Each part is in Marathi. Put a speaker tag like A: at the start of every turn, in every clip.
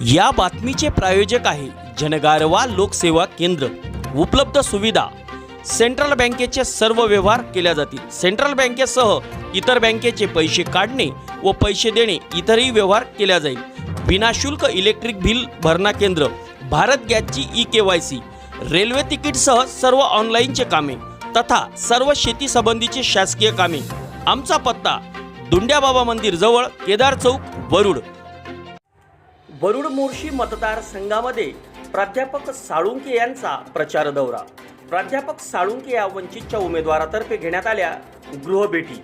A: या बातमीचे प्रायोजक आहे जनगारवा लोकसेवा केंद्र. उपलब्ध सुविधा. सेंट्रल बँकेचे सर्व व्यवहार केल्या जातील. सेंट्रल बँकेसह इतर बँकेचे पैसे काढणे व पैसे देणे इतरही व्यवहार केल्या जाईल. विनाशुल्क इलेक्ट्रिक बिल भरणा केंद्र. भारत गॅसची E K Y C. Railway तिकीटसह सर्व ऑनलाईनचे कामे तथा सर्व शेती संबंधीचे शासकीय कामे. आमचा पत्ता दुंड्याबाबा मंदिर जवळ केदार चौक वरुड. वरुड मोर्शी मतदारसंघामध्ये प्राध्यापक साळुंके यांचा प्रचार दौरा. प्राध्यापक साळुंके या वंचितच्या उमेदवारातर्फे घेण्यात आल्या गृहभेटी.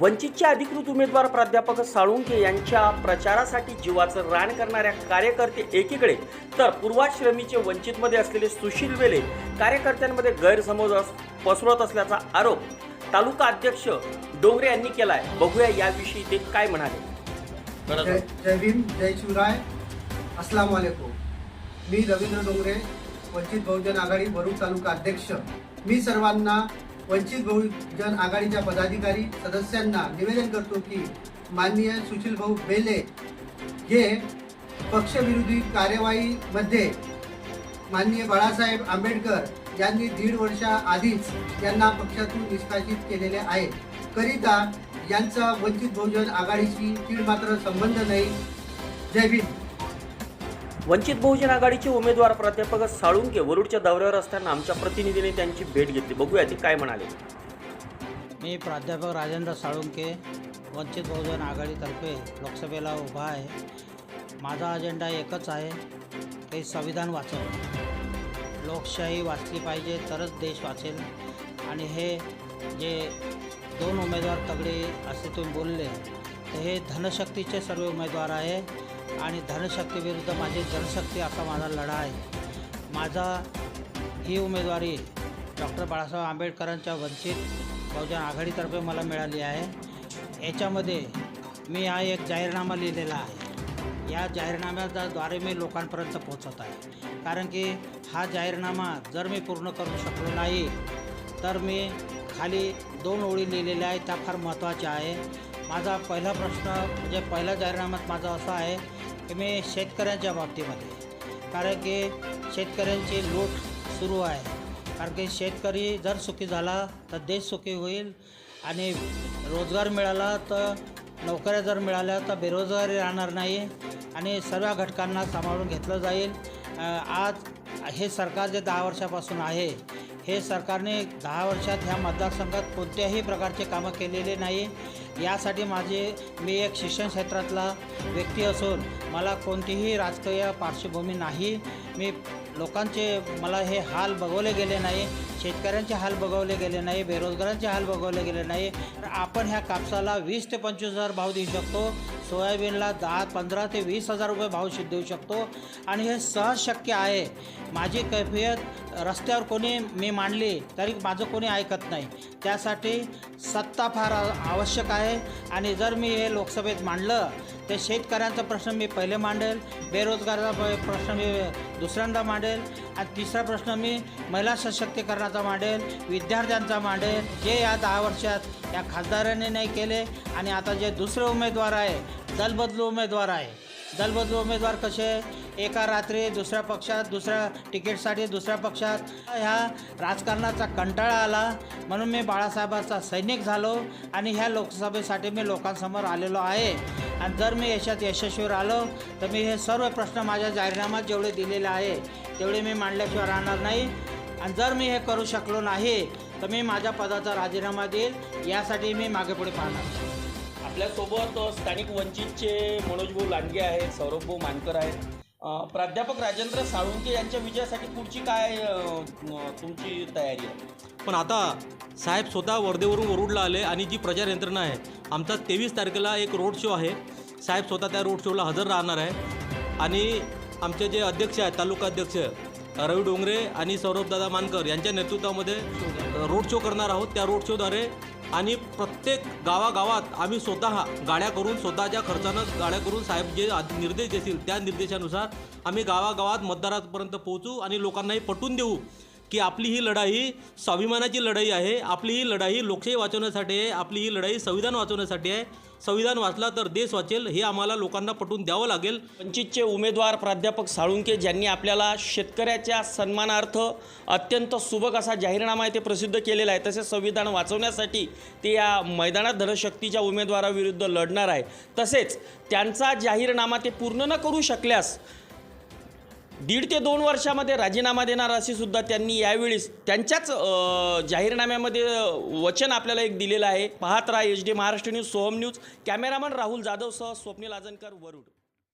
A: वंचितचे अधिकृत उमेदवार प्राध्यापक साळुंके यांच्या प्रचारासाठी जीवाचं रान करणाऱ्या कार्यकर्ते एकीकडे तर पूर्वाश्रमीचे वंचितमध्ये असलेले सुशील वेले कार्यकर्त्यांमध्ये गैरसमज पसरवत असल्याचा आरोप तालुका अध्यक्ष डोंगरे यांनी केलाय. बघूया याविषयी ते काय म्हणाले.
B: जय जय भीम जय शिवराय. अस्सलाम वालेकुम मी रवींद्र डोंगरे वंचित बहुजन आघाडी वरुड तालुका अध्यक्ष. मी सर्वांना वंचित बहुजन आघाडीच्या पदाधिकारी सदस्यांना निवेदन करतो की माननीय सुशील भाऊ बेले हे पक्षविरोधी कार्यवाहीमध्ये माननीय बाळासाहेब आंबेडकर यांनी दीड वर्षाआधीच यांना पक्षातून निष्कासित केलेले आहे करिता यांचा वंचित बहुजन आघाडीशी तीळ मात्र संबंध नाही. जय भीम.
A: वंचित बहुजन आघाडीचे उमेदवार प्राध्यापक साळुंके वरुडच्या दौऱ्यावर असताना आमच्या प्रतिनिधीने त्यांची भेट घेतली. बघूया ते काय म्हणाले.
C: मी प्राध्यापक राजेंद्र साळुंके वंचित बहुजन आघाडीतर्फे लोकसभेला उभा आहे. माझा अजेंडा एकच आहे ते संविधान वाचव लोकशाही वाचली पाहिजे तरच देश वाचेल. आणि हे जे दोन उमेदवार तगडे असे तुम्ही बोलले तर हे धनशक्तीचे सर्व उमेदवार आहे आणि धनशक्तीविरुद्ध माझी जनशक्ती असा माझा लढा आहे. माझा ही उमेदवारी डॉक्टर बाळासाहेब आंबेडकरांच्या वंचित बहुजन आघाडीतर्फे मला मिळाली आहे. याच्यामध्ये मी हा एक जाहीरनामा लिहिलेला आहे. या जाहीरनाम्याद्वारे मी लोकांपर्यंत पोहोचत आहे. कारण की हा जाहीरनामा जर मी पूर्ण करू शकलो नाही तर मी खाली दोन ओळी लिहिलेल्या आहेत त्या फार महत्त्वाच्या आहे. माझा पहिला प्रश्न म्हणजे पहिला जाहीरनाम्यात माझा असा आहे की मी शेतकऱ्यांच्या बाबतीमध्ये कारण की शेतकऱ्यांची लूट सुरू आहे. कारण की शेतकरी जर सुखी झाला तर देश सुखी होईल आणि रोजगार मिळाला तर नोकऱ्या जर मिळाल्या तर बेरोजगारी राहणार नाही आणि सर्व घटकांना सांभाळून घेतलं जाईल. आज हे सरकार जे दहा वर्षापासून आहे हे सरकारने दहा वर्षात ह्या मतदारसंघात कोणत्याही प्रकारचे कामं केलेले नाही. यासाठी माझे मी एक शिक्षण क्षेत्रातला व्यक्ती असून मला कोणतीही राजकीय पार्श्वभूमी नाही. मी लोकांचे मला हे हाल बघवले गेले नाही. शेतकऱ्यांचे हाल बघवले गेले नाही. बेरोजगारांचे हाल बघवले गेले नाही. तर आपण ह्या कापसाला वीस ते पंचवीस हजार भाव देऊ शकतो. सोयाबीनला दहा पंधरा ते वीस हजार रुपये भाव शि- देऊ शकतो. आणि हे सहज शक्य आहे. माझी कैफियत रस्त्यावर कोणी मी मांडली तरी माझं कोणी ऐकत नाही. त्यासाठी सत्ता फार आवश्यक आहे. आणि जर मी हे लोकसभेत मांडलं तर शेतकऱ्यांचा प्रश्न मी पहिले मांडेल बेरोजगाराचा प्रश्न मी दुसऱ्यांदा मांडेल. आणि तिसरा प्रश्न मी महिला सशक्तीकरणाचा मांडेल विद्यार्थ्यांचा मांडेल जे या दहा वर्षात या खासदारांनी नाही केले. आणि आता जे दुसरे उमेदवार आहे दलबदलू उमेदवार आहे. दलबदलू उमेदवार कसे? एका रात्री दुसऱ्या पक्षात दुसऱ्या तिकीटसाठी दुसऱ्या पक्षात. ह्या राजकारणाचा कंटाळा आला. म्हणून मी बाळासाहेबांचा सैनिक झालो. आणि ह्या लोकसभेसाठी मी लोकांसमोर आलेलो आहे. आणि जर मी यशात यशस्वी राहिलो तर मी हे सर्व प्रश्न माझ्या जाहीरनाम्यात जेवढे दिलेले आहे तेवढे मी मांडल्याशिवाय राहणार नाही. आणि जर मी हे करू शकलो नाही तर मी माझ्या पदाचा राजीनामा देईल यासाठी मी मागे पुढे पाहणार.
A: आपल्यासोबत स्थानिक वंचितचे मनोजभाऊ लांडगे आहेत सौरभभाऊ मानकर आहेत. प्राध्यापक राजेंद्र साळुंके यांच्या विजयासाठी पुढची काय तुमची तयारी आहे?
D: पण आता साहेब स्वतः वर्धेवरून वरुडला आले आणि जी प्रचार यंत्रणा आहे आमचा तेवीस तारखेला एक रोड शो आहे. साहेब स्वतः त्या रोड शोला हजर राहणार आहे. आणि आमचे जे अध्यक्ष आहेत तालुका अध्यक्ष रवी डोंगरे आणि सौरभदादा मानकर यांच्या नेतृत्वामध्ये रोड शो करणार आहोत. त्या रोड शोद्वारे आणि प्रत्येक गावागावात आम्ही स्वतः गाड्या करून स्वतःच्या खर्चानं गाड्या करून साहेब जे निर्देश देतील त्या निर्देशानुसार आम्ही गावागावात मतदारापर्यंत पोहोचू आणि लोकांनाही पटवून देऊ. की आपली ही लढाई स्वाभिमानाची लढाई आहे आपली ही लढाई लोकशाही वाचवण्यासाठी आहे आपली ही लढाई संविधान वाचवण्यासाठी आहे. संविधान वाचला तर देश वाचेल हे आम्हाला लोकांना पटवून द्यावं लागेल.
A: वंचितचे उमेदवार प्राध्यापक साळुंके ज्यांनी आपल्याला शेतकऱ्याच्या सन्मानार्थ अत्यंत सुबक असा जाहीरनामा आहे ते प्रसिद्ध केलेला आहे तसेच संविधान वाचवण्यासाठी ते या मैदानात धनशक्तीच्या उमेदवाराविरुद्ध लढणार आहे. तसेच त्यांचा जाहीरनामा ते पूर्ण न करू शकल्यास दीड ते दोन वर्षामध्ये राजीनामा देणार असे सुद्धा त्यांनी यावेळीस त्यांच्याच जाहीरनाम्यामध्ये वचन आपल्याला एक दिलेलं आहे. पाहत राहा H D Maharashtra news Soham news cameraman Rahul जाधवसह Swapnil Ajankar Warud.